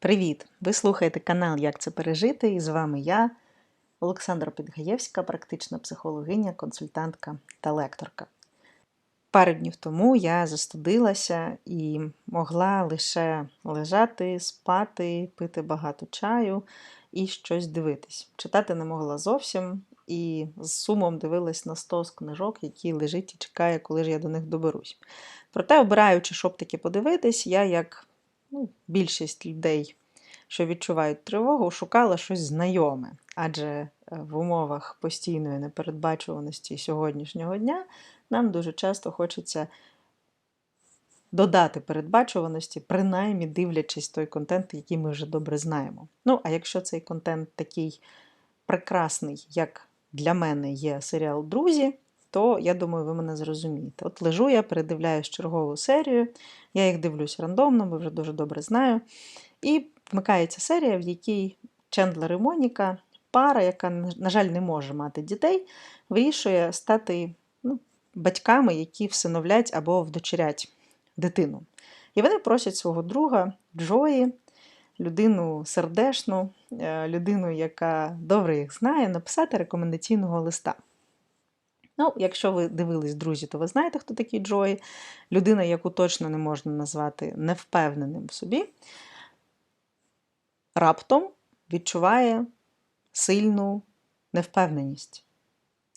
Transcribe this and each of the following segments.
Привіт! Ви слухаєте канал Як це пережити? І з вами я, Олександра Підгаєвська, практична психологиня, консультантка та лекторка. Пару днів тому я застудилася і могла лише лежати, спати, пити багато чаю і щось дивитись. Читати не могла зовсім і з сумом дивилась на стос книжок, який лежить і чекає, коли ж я до них доберусь. Проте, обираючи, щоб таки подивитись, я як ну, більшість людей, що відчувають тривогу, шукала щось знайоме. Адже е, в умовах постійної непередбачуваності сьогоднішнього дня нам дуже часто хочеться додати передбачуваності, принаймні дивлячись той контент, який ми вже добре знаємо. Ну, а якщо цей контент такий прекрасний, як для мене є серіал Друзі, то я думаю, ви мене зрозумієте. От лежу я, передивляюсь чергову серію, я їх дивлюсь рандомно, бо вже дуже добре знаю. І вмикається серія, в якій Чендлер і Моніка, пара, яка, на жаль, не може мати дітей, вирішує стати ну, батьками, які всиновлять або вдочерять дитину. І вони просять свого друга Джої, людину сердешну, е, людину, яка добре їх знає, написати рекомендаційного листа. Ну, якщо ви дивились, друзі, то ви знаєте, хто такий Джої. Людина, яку точно не можна назвати невпевненим в собі, раптом відчуває сильну невпевненість.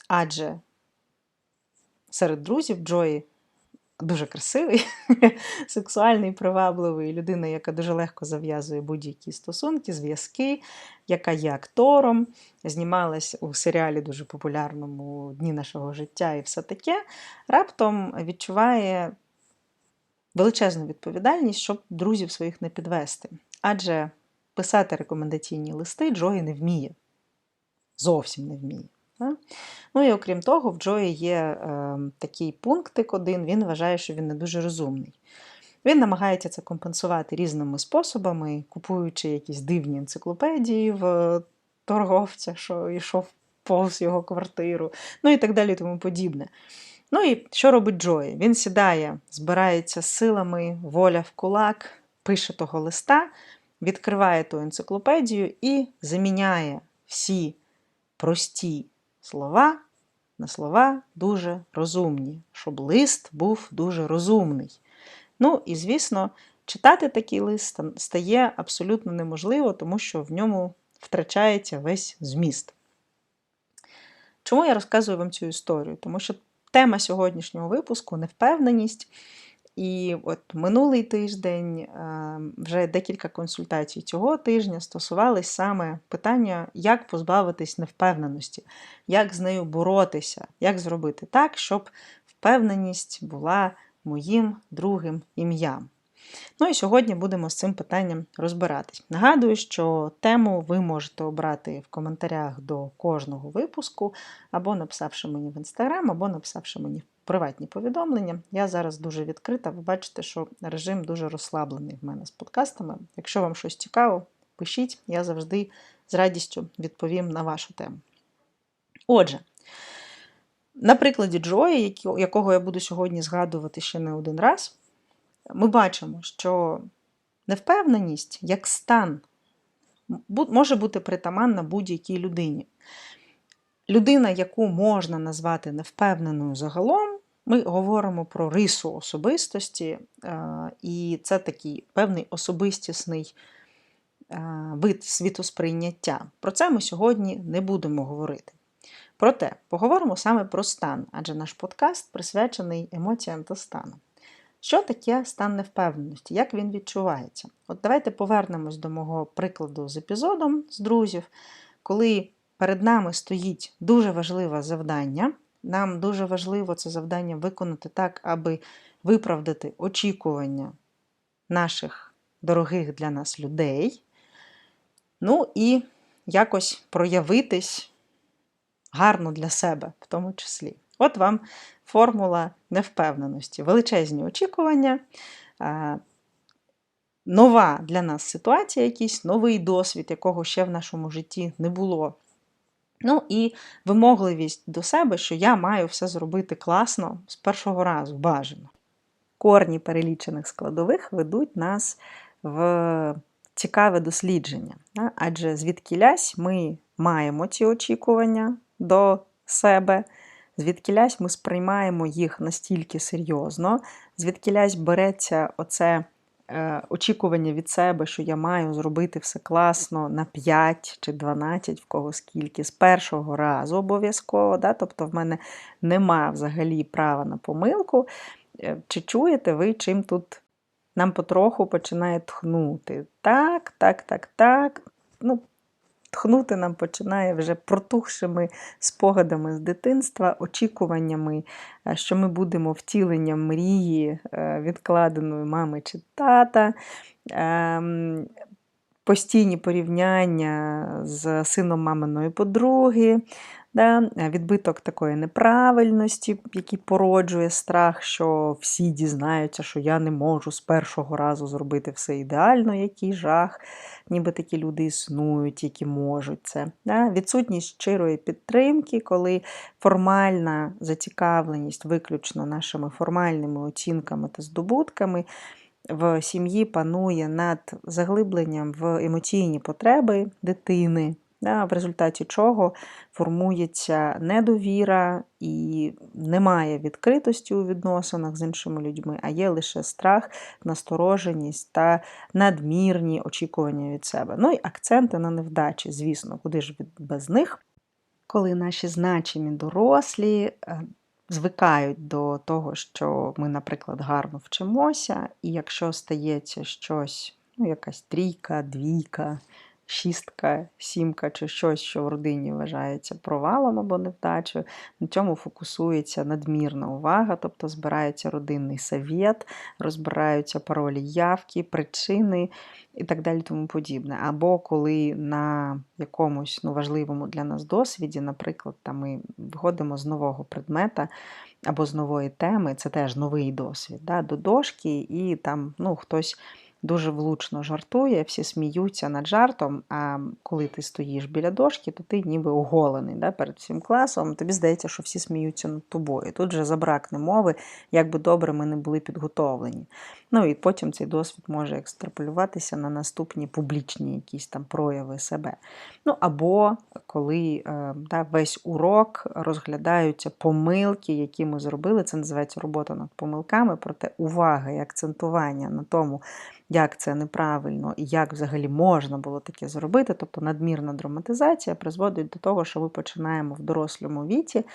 Адже серед друзів Джої дуже красивий, сексуальний, привабливий, людина, яка дуже легко зав'язує будь-які стосунки, зв'язки, яка є актором, знімалась у серіалі дуже популярному Дні нашого життя і все таке, раптом відчуває величезну відповідальність, щоб друзів своїх не підвести. Адже писати рекомендаційні листи Джої не вміє. Зовсім не вміє. Ну і окрім того, в Джої є е, такий пунктик один, він вважає, що він не дуже розумний. Він намагається це компенсувати різними способами, купуючи якісь дивні енциклопедії в торговця, що йшов повз його квартиру, ну і так далі тому подібне. Ну і що робить Джої? Він сідає, збирається силами, воля в кулак, пише того листа, відкриває ту енциклопедію і заміняє всі прості слова на слова дуже розумні, щоб лист був дуже розумний. Ну, і, звісно, читати такий лист стає абсолютно неможливо, тому що в ньому втрачається весь зміст. Чому я розказую вам цю історію? Тому що тема сьогоднішнього випуску невпевненість. І от минулий тиждень, вже декілька консультацій цього тижня стосувались саме питання, як позбавитись невпевненості, як з нею боротися, як зробити так, щоб впевненість була моїм другим ім'ям. Ну і сьогодні будемо з цим питанням розбиратись. Нагадую, що тему ви можете обрати в коментарях до кожного випуску, або написавши мені в інстаграм, або написавши мені в приватні повідомлення. Я зараз дуже відкрита. Ви бачите, що режим дуже розслаблений в мене з подкастами. Якщо вам щось цікаво, пишіть, я завжди з радістю відповім на вашу тему. Отже, на прикладі Джої, якого я буду сьогодні згадувати ще не один раз, ми бачимо, що невпевненість як стан може бути притаманна будь-якій людині. Людина, яку можна назвати невпевненою загалом, ми говоримо про рису особистості, і це такий певний особистісний вид світосприйняття. Про це ми сьогодні не будемо говорити. Проте поговоримо саме про стан, адже наш подкаст присвячений емоціям та станам. Що таке стан невпевненості? Як він відчувається? От давайте повернемось до мого прикладу з епізодом з друзів, коли перед нами стоїть дуже важливе завдання. Нам дуже важливо це завдання виконати так, аби виправдати очікування наших дорогих для нас людей. Ну і якось проявитись гарно для себе, в тому числі. От вам формула невпевненості, величезні очікування, нова для нас ситуація, якийсь новий досвід, якого ще в нашому житті не було. Ну і вимогливість до себе, що я маю все зробити класно з першого разу, бажано. Корні перелічених складових ведуть нас в цікаве дослідження. Адже звідкілясь ми маємо ці очікування до себе, звідкілясь ми сприймаємо їх настільки серйозно, звідкілясь береться оце очікування від себе, що я маю зробити все класно на 5 чи 12, в кого скільки, з першого разу обов'язково. Да? Тобто в мене нема взагалі права на помилку. Е, Чи чуєте ви, чим тут нам потроху починає тхнути? Так, так, так, так. Ну, тхнути нам починає вже протухшими спогадами з дитинства, очікуваннями, е, що ми будемо втіленням мрії е, відкладеної мами чи тата. Ем, Постійні порівняння з сином маминої подруги, да, відбиток такої неправильності, який породжує страх, що всі дізнаються, що я не можу з першого разу зробити все ідеально, який жах, ніби такі люди існують, які можуть це. Да. Відсутність щирої підтримки, коли формальна зацікавленість виключно нашими формальними оцінками та здобутками в сім'ї панує над заглибленням в емоційні потреби дитини, в результаті чого формується недовіра і немає відкритості у відносинах з іншими людьми, а є лише страх, настороженість та надмірні очікування від себе. Ну і акценти на невдачі, звісно, куди ж без них. Коли наші значимі дорослі е, звикають до того, що ми, наприклад, гарно вчимося, і якщо стається щось, ну, якась трійка, двійка, шістка, сімка чи щось, що в родині вважається провалом або невдачею, на цьому фокусується надмірна увага, тобто збирається родинний совєт, розбираються паролі явки, причини і так далі тому подібне. Або коли на якомусь ну, важливому для нас досвіді, наприклад, там ми виходимо з нового предмета або з нової теми, це теж новий досвід, да, до дошки, і там ну, хтось дуже влучно жартує, всі сміються над жартом, а коли ти стоїш біля дошки, то ти ніби оголений да, перед всім класом, тобі здається, що всі сміються над тобою. Тут же забракне мови, як би добре ми не були підготовлені. Ну і потім цей досвід може екстраполюватися на наступні публічні якісь там прояви себе. Ну або коли е, да, весь урок розглядаються помилки, які ми зробили, це називається робота над помилками, проте увага і акцентування на тому, як це неправильно і як взагалі можна було таке зробити, тобто надмірна драматизація призводить до того, що ми починаємо в дорослому віці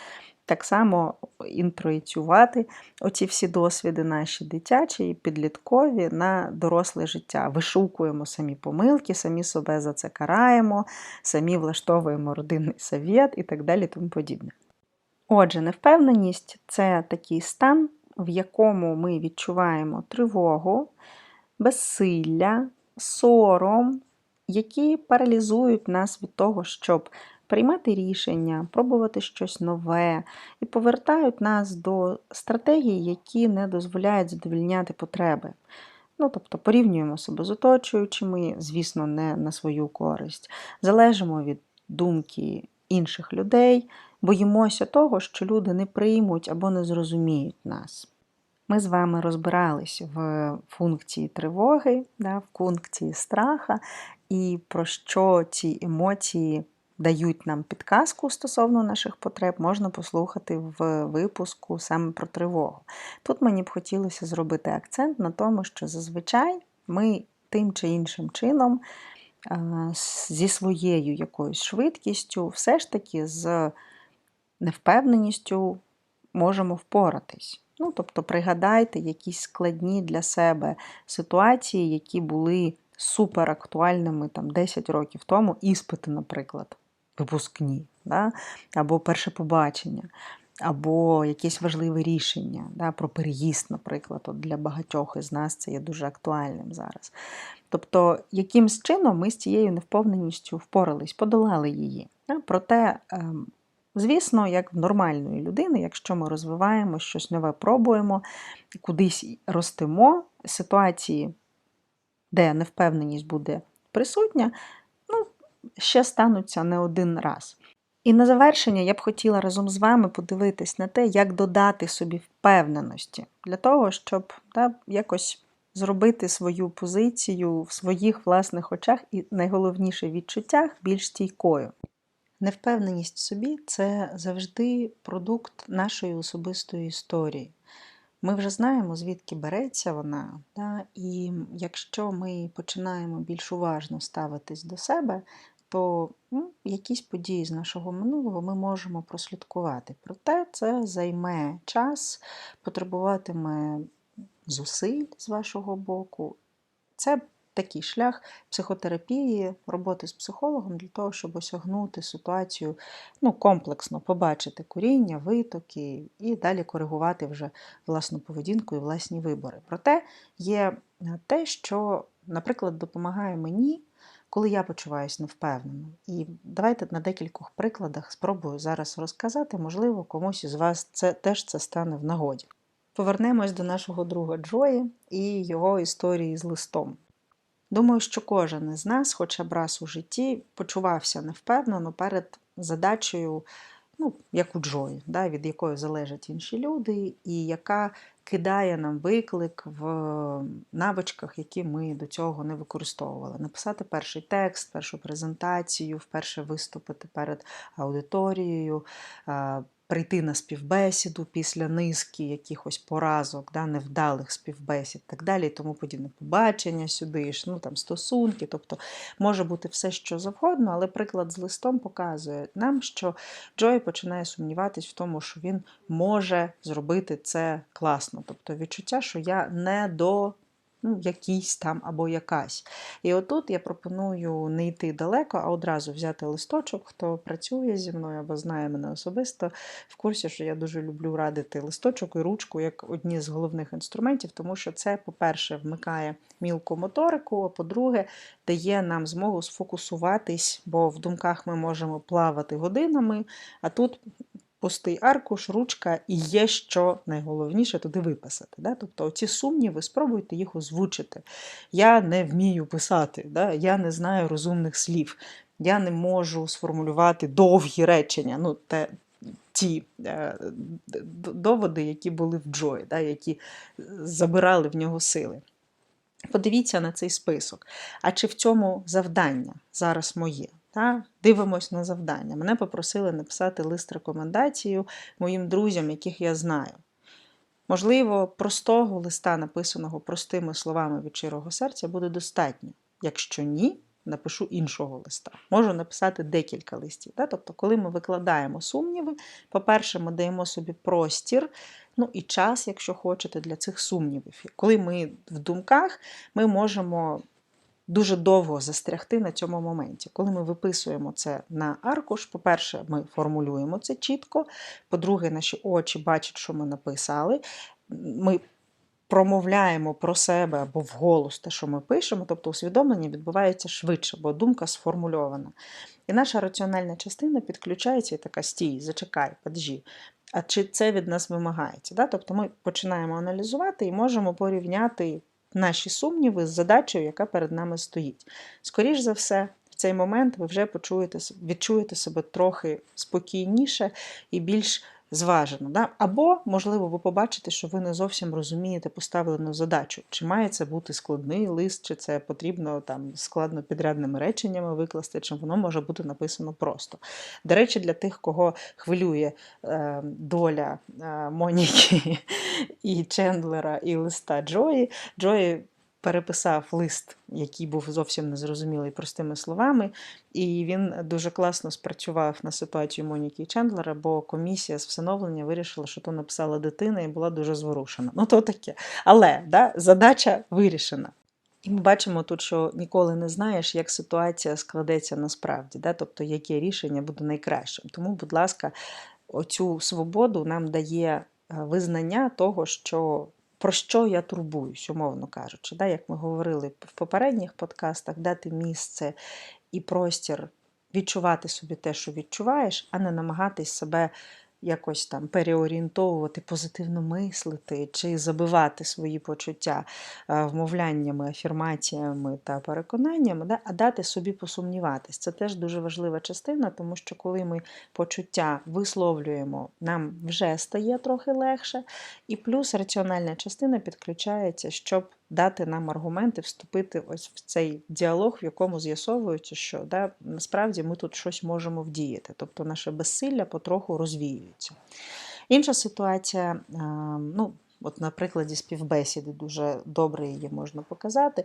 так само інтроїцювати оці всі досвіди наші дитячі і підліткові на доросле життя. Вишукуємо самі помилки, самі себе за це караємо, самі влаштовуємо родинний совєт і так далі. тому подібне. Отже, невпевненість це такий стан, в якому ми відчуваємо тривогу, безсилля, сором, які паралізують нас від того, щоб приймати рішення, пробувати щось нове і повертають нас до стратегій, які не дозволяють задовільняти потреби. Ну, тобто порівнюємо себе з оточуючими, звісно, не на свою користь. Залежимо від думки інших людей, боїмося того, що люди не приймуть або не зрозуміють нас. Ми з вами розбирались в функції тривоги, да, в функції страха, і про що ці емоції дають нам підказку стосовно наших потреб, можна послухати в випуску саме про тривогу. Тут мені б хотілося зробити акцент на тому, що зазвичай ми тим чи іншим чином е, зі своєю якоюсь швидкістю, все ж таки з невпевненістю можемо впоратись. Ну, тобто, пригадайте якісь складні для себе ситуації, які були суперактуальними там 10 років тому, іспити, наприклад, випускні, да? або перше побачення, або якесь важливе рішення да? про переїзд, наприклад, От для багатьох із нас це є дуже актуальним зараз. Тобто, якимсь чином ми з цією невповненістю впорались, подолали її. Да? Проте, ем, Звісно, як в нормальної людини, якщо ми розвиваємо щось нове, пробуємо, кудись ростемо, ситуації, де невпевненість буде присутня, ще стануться не один раз. І на завершення я б хотіла разом з вами подивитись на те, як додати собі впевненості для того, щоб да, якось зробити свою позицію в своїх власних очах і найголовніше відчуттях більш стійкою. Невпевненість в собі це завжди продукт нашої особистої історії. Ми вже знаємо, звідки береться вона, да? і якщо ми починаємо більш уважно ставитись до себе, то ну, якісь події з нашого минулого ми можемо прослідкувати. Проте це займе час, потребуватиме зусиль з вашого боку. Це такий шлях психотерапії, роботи з психологом для того, щоб осягнути ситуацію ну, комплексно, побачити коріння, витоки і далі коригувати вже власну поведінку і власні вибори. Проте є е, те, що, наприклад, допомагає мені. Коли я почуваюся невпевнено. І давайте на декількох прикладах спробую зараз розказати, можливо, комусь із вас це теж це стане в нагоді. Повернемось до нашого друга Джої і його історії з листом. Думаю, що кожен із нас, хоча б раз у житті, почувався невпевнено перед задачею, ну, як у Джої, да, від якої залежать інші люди, і яка кидає нам виклик в навичках, які ми до цього не використовували. Написати перший текст, першу презентацію, вперше виступити перед аудиторією, прийти на співбесіду після низки якихось поразок, да, невдалих співбесід, так далі, тому подібне побачення сюди, ж, ну, там, стосунки. Тобто може бути все, що завгодно, але приклад з листом показує нам, що Джой починає сумніватись в тому, що він може зробити це класно. Тобто відчуття, що я не до ну, якийсь там або якась. І отут я пропоную не йти далеко, а одразу взяти листочок, хто працює зі мною або знає мене особисто, в курсі, що я дуже люблю радити листочок і ручку як одні з головних інструментів, тому що це, по-перше, вмикає мілку моторику, а по-друге, дає нам змогу сфокусуватись, бо в думках ми можемо плавати годинами, а тут пустий аркуш, ручка і є що найголовніше туди виписати. Да? Тобто оці сумніви, спробуйте їх озвучити. Я не вмію писати, да? я не знаю розумних слів, я не можу сформулювати довгі речення. ну, те, Ті е, доводи, які були в Джої, да, які забирали в нього сили. Подивіться на цей список. А чи в цьому завдання зараз моє? Та? Дивимось на завдання. Мене попросили написати лист рекомендацію моїм друзям, яких я знаю. Можливо, простого листа, написаного простими словами від щирого серця, буде достатньо. Якщо ні, напишу іншого листа. Можу написати декілька листів. Да? Тобто, коли ми викладаємо сумніви, по-перше, ми даємо собі простір, ну і час, якщо хочете, для цих сумнівів. Коли ми в думках, ми можемо дуже довго застрягти на цьому моменті. Коли ми виписуємо це на аркуш, по-перше, ми формулюємо це чітко. По-друге, наші очі бачать, що ми написали. Ми промовляємо про себе або вголос те, що ми пишемо, тобто усвідомлення відбувається швидше, бо думка сформульована. І наша раціональна частина підключається і така стій, зачекай, подожі. А чи це від нас вимагається? Да? Тобто ми починаємо аналізувати і можемо порівняти наші сумніви з задачею, яка перед нами стоїть. Скоріше за все, в цей момент ви вже почуєте, відчуєте себе трохи спокійніше і більш зважено. Да? Або, можливо, ви побачите, що ви не зовсім розумієте поставлену задачу. Чи має це бути складний лист, чи це потрібно там складно підрядними реченнями викласти, чи воно може бути написано просто. До речі, для тих, кого хвилює е, доля е, Моніки і Чендлера, і листа Джої, Джої переписав лист, який був зовсім незрозумілий простими словами, і він дуже класно спрацював на ситуацію Моніки Чендлера, бо комісія з всиновлення вирішила, що то написала дитина і була дуже зворушена. Ну, то таке. Але да, задача вирішена. І ми бачимо тут, що ніколи не знаєш, як ситуація складеться насправді, да? тобто яке рішення буде найкращим. Тому, будь ласка, оцю свободу нам дає е, визнання того, що про що я турбуюсь, умовно кажучи. Да? Як ми говорили в попередніх подкастах, дати місце і простір відчувати собі те, що відчуваєш, а не намагатись себе якось там переорієнтовувати, позитивно мислити чи забивати свої почуття е, вмовляннями, афірмаціями та переконаннями, а дати собі посумніватись. Це теж дуже важлива частина, тому що коли ми почуття висловлюємо, нам вже стає трохи легше, і плюс раціональна частина підключається, щоб дати нам аргументи, вступити ось в цей діалог, в якому з'ясовується, що да, насправді ми тут щось можемо вдіяти. Тобто наше безсилля потроху розвіюється. Інша ситуація, ну, От на прикладі співбесіди дуже добре її можна показати.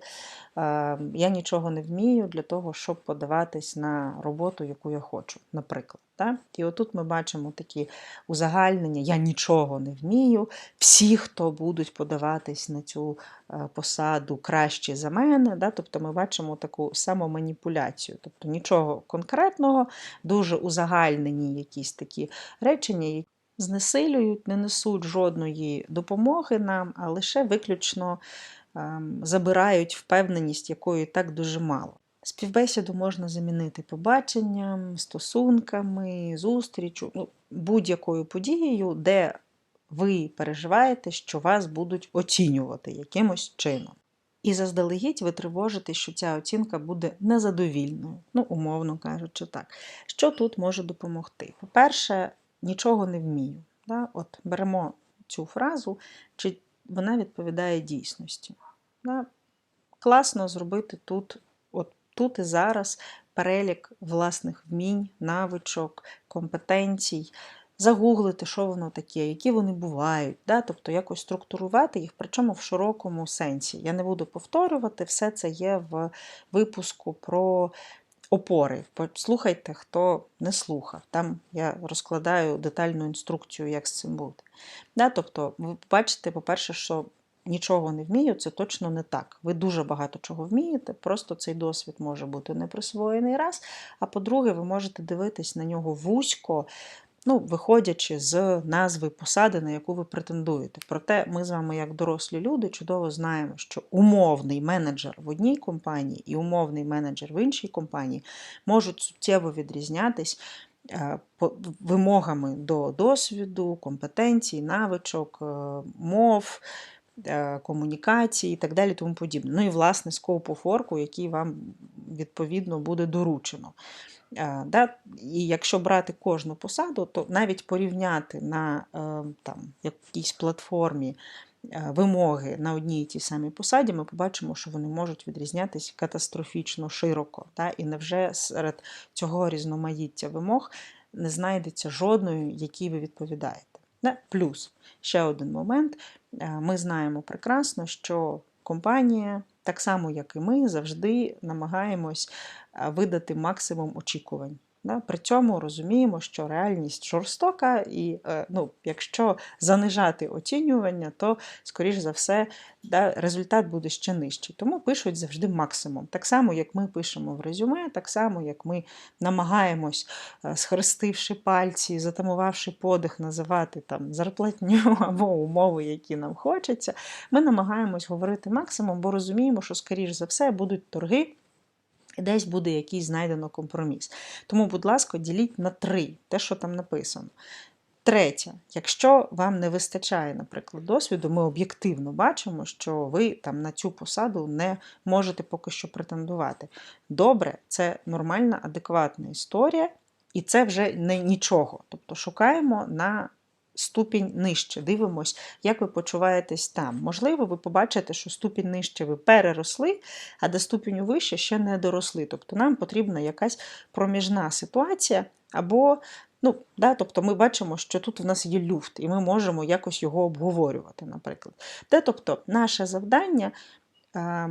Я нічого не вмію для того, щоб подаватись на роботу, яку я хочу, наприклад. Так? І отут ми бачимо такі узагальнення: я нічого не вмію. Всі, хто будуть подаватись на цю е, посаду краще за мене. Да? Тобто ми бачимо таку самоманіпуляцію. Тобто нічого конкретного, дуже узагальнені якісь такі речення, знесилюють, не несуть жодної допомоги нам, а лише виключно ем, забирають впевненість, якої так дуже мало. Співбесіду можна замінити побаченням, стосунками, зустрічю, ну, будь-якою подією, де ви переживаєте, що вас будуть оцінювати якимось чином. І заздалегідь ви тривожите, що ця оцінка буде незадовільною, ну, умовно кажучи, так. Що тут може допомогти? По-перше, нічого не вмію. Да? От Беремо цю фразу, чи вона відповідає дійсності. Да? Класно зробити тут, от тут і зараз перелік власних вмінь, навичок, компетенцій, загуглити, що воно таке, які вони бувають, да? тобто якось структурувати їх, причому в широкому сенсі. Я не буду повторювати, все це є в випуску про опори. Послухайте, хто не слухав. Там я розкладаю детальну інструкцію, як з цим бути. Да, Тобто, ви бачите, по-перше, що нічого не вмію, це точно не так. Ви дуже багато чого вмієте, просто цей досвід може бути не присвоєний раз. А по-друге, ви можете дивитись на нього вузько, ну, виходячи з назви посади, на яку ви претендуєте. Проте ми з вами, як дорослі люди, чудово знаємо, що умовний менеджер в одній компанії і умовний менеджер в іншій компанії можуть суттєво відрізнятись. Е, вимогами до досвіду, компетенцій, навичок, е, мов, е, комунікації і так далі. тому подібне. Ну і власне скопу форку, який вам відповідно буде доручено. Да? І якщо брати кожну посаду, то навіть порівняти на е, там, якійсь платформі е, вимоги на одній і тій самій посаді, ми побачимо, що вони можуть відрізнятися катастрофічно широко. Да? І невже серед цього різноманіття вимог не знайдеться жодної, якій ви відповідаєте. Да? Плюс ще один момент: е, ми знаємо прекрасно, що компанія так само, як і ми, завжди намагаємось видати максимум очікувань. При цьому розуміємо, що реальність жорстока, і е, ну, якщо занижати оцінювання, то, скоріш за все, да, результат буде ще нижчий. Тому пишуть завжди максимум. Так само, як ми пишемо в резюме, так само, як ми намагаємось, е, схрестивши пальці, затамувавши подих, називати там зарплатню або умови, які нам хочеться, ми намагаємось говорити максимум, бо розуміємо, що, скоріш за все, будуть торги. Десь буде якийсь знайдено компроміс. Тому, будь ласка, діліть на три те, що там написано. Третє, якщо вам не вистачає, наприклад, досвіду, ми об'єктивно бачимо, що ви там на цю посаду не можете поки що претендувати. Добре, це нормальна, адекватна історія, і це вже не нічого. Тобто шукаємо на ступінь нижче. Дивимось, як ви почуваєтесь там. Можливо, ви побачите, що ступінь нижче ви переросли, а до ступеню вище ще не доросли. Тобто нам потрібна якась проміжна ситуація, або, ну, да, тобто ми бачимо, що тут в нас є люфт, і ми можемо якось його обговорювати, наприклад. Де, тобто, наше завдання. Е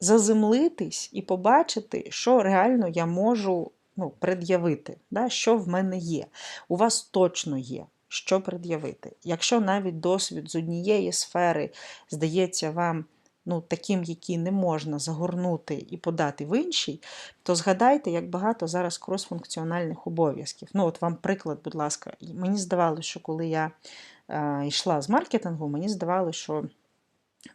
Заземлитись і побачити, що реально я можу ну, пред'явити, да, що в мене є. У вас точно є що пред'явити. Якщо навіть досвід з однієї сфери здається вам ну, таким, який не можна загорнути і подати в іншій, то згадайте, як багато зараз кросфункціональних обов'язків. Ну, от вам приклад, будь ласка, мені здавалося, що коли я е, йшла з маркетингу, мені здавалося, що.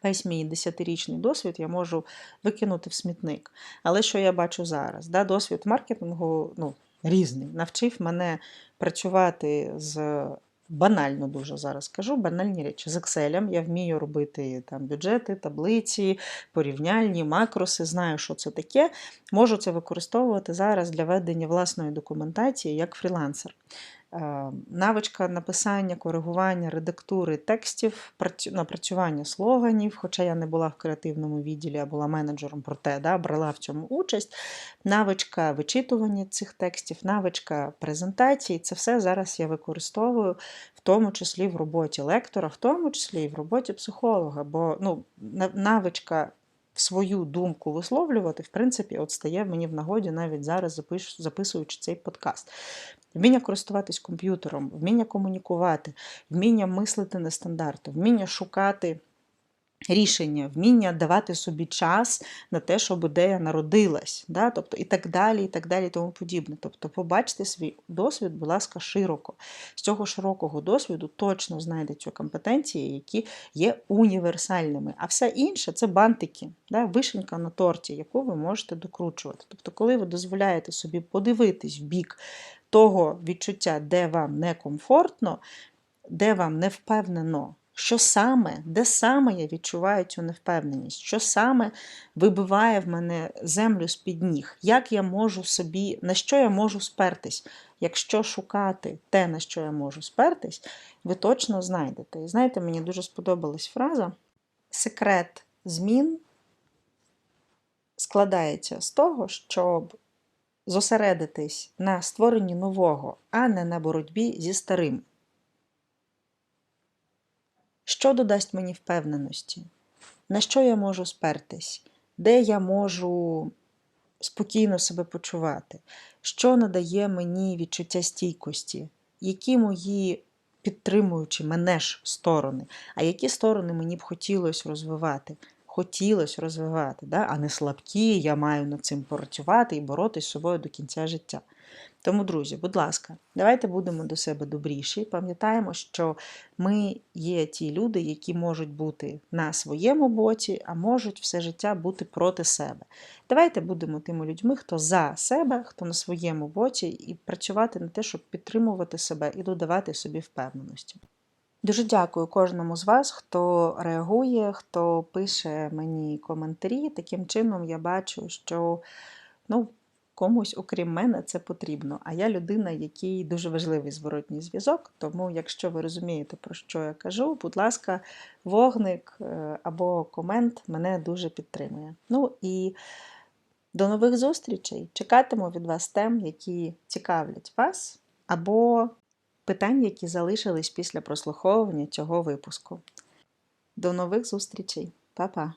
Весь мій десятирічний досвід я можу викинути в смітник. Але що я бачу зараз? Да, Досвід маркетингу ну, різний. Навчив мене працювати з банально дуже зараз кажу, банальні речі. З Excel я вмію робити там бюджети, таблиці, порівняльні, макроси, знаю, що це таке. Можу це використовувати зараз для ведення власної документації як фрілансер. Е, Навичка написання, коригування, редактури текстів, напрацювання слоганів, хоча я не була в креативному відділі, а була менеджером, проте да, брала в цьому участь. Навичка вичитування цих текстів, навичка презентації це все зараз я використовую, в тому числі в роботі лектора, в тому числі і в роботі психолога. Бо ну, навичка свою думку висловлювати, в принципі, от стає мені в нагоді навіть зараз записуючи цей подкаст. Вміння користуватись комп'ютером, вміння комунікувати, вміння мислити нестандартно, вміння шукати рішення, вміння давати собі час на те, щоб ідея народилась, да? тобто і так далі, і так далі, і тому подібне. Тобто, побачте свій досвід, будь ласка, широко. З цього широкого досвіду точно знайдете компетенції, які є універсальними. А все інше це бантики, да? вишенька на торті, яку ви можете докручувати. Тобто, коли ви дозволяєте собі подивитись в бік того відчуття, де вам некомфортно, де вам не впевнено, що саме, де саме я відчуваю цю невпевненість, що саме вибиває в мене землю з-під ніг, як я можу собі, на що я можу спертись. Якщо шукати те, на що я можу спертись, ви точно знайдете. І знаєте, мені дуже сподобалась фраза: секрет змін складається з того, щоб зосередитись на створенні нового, а не на боротьбі зі старим. Що додасть мені впевненості? На що я можу спертись? Де я можу спокійно себе почувати? Що надає мені відчуття стійкості? Які мої підтримуючі мене ж сторони? А які сторони мені б хотілося розвивати? Хотілося розвивати, да? а не слабкі, я маю над цим працювати і боротися з собою до кінця життя. Тому, друзі, будь ласка, давайте будемо до себе добріші. Пам'ятаємо, що ми є ті люди, які можуть бути на своєму боці, а можуть все життя бути проти себе. Давайте будемо тими людьми, хто за себе, хто на своєму боці, і працювати на те, щоб підтримувати себе і додавати собі впевненості. Дуже дякую кожному з вас, хто реагує, хто пише мені коментарі. Таким чином я бачу, що ну, комусь, окрім мене, це потрібно. А я людина, якій дуже важливий зворотній зв'язок. Тому, якщо ви розумієте, про що я кажу, будь ласка, вогник е, або комент мене дуже підтримує. Ну і до нових зустрічей. Чекатиму від вас тем, які цікавлять вас, або питань, які залишились після прослуховування цього випуску. До нових зустрічей. Па-па!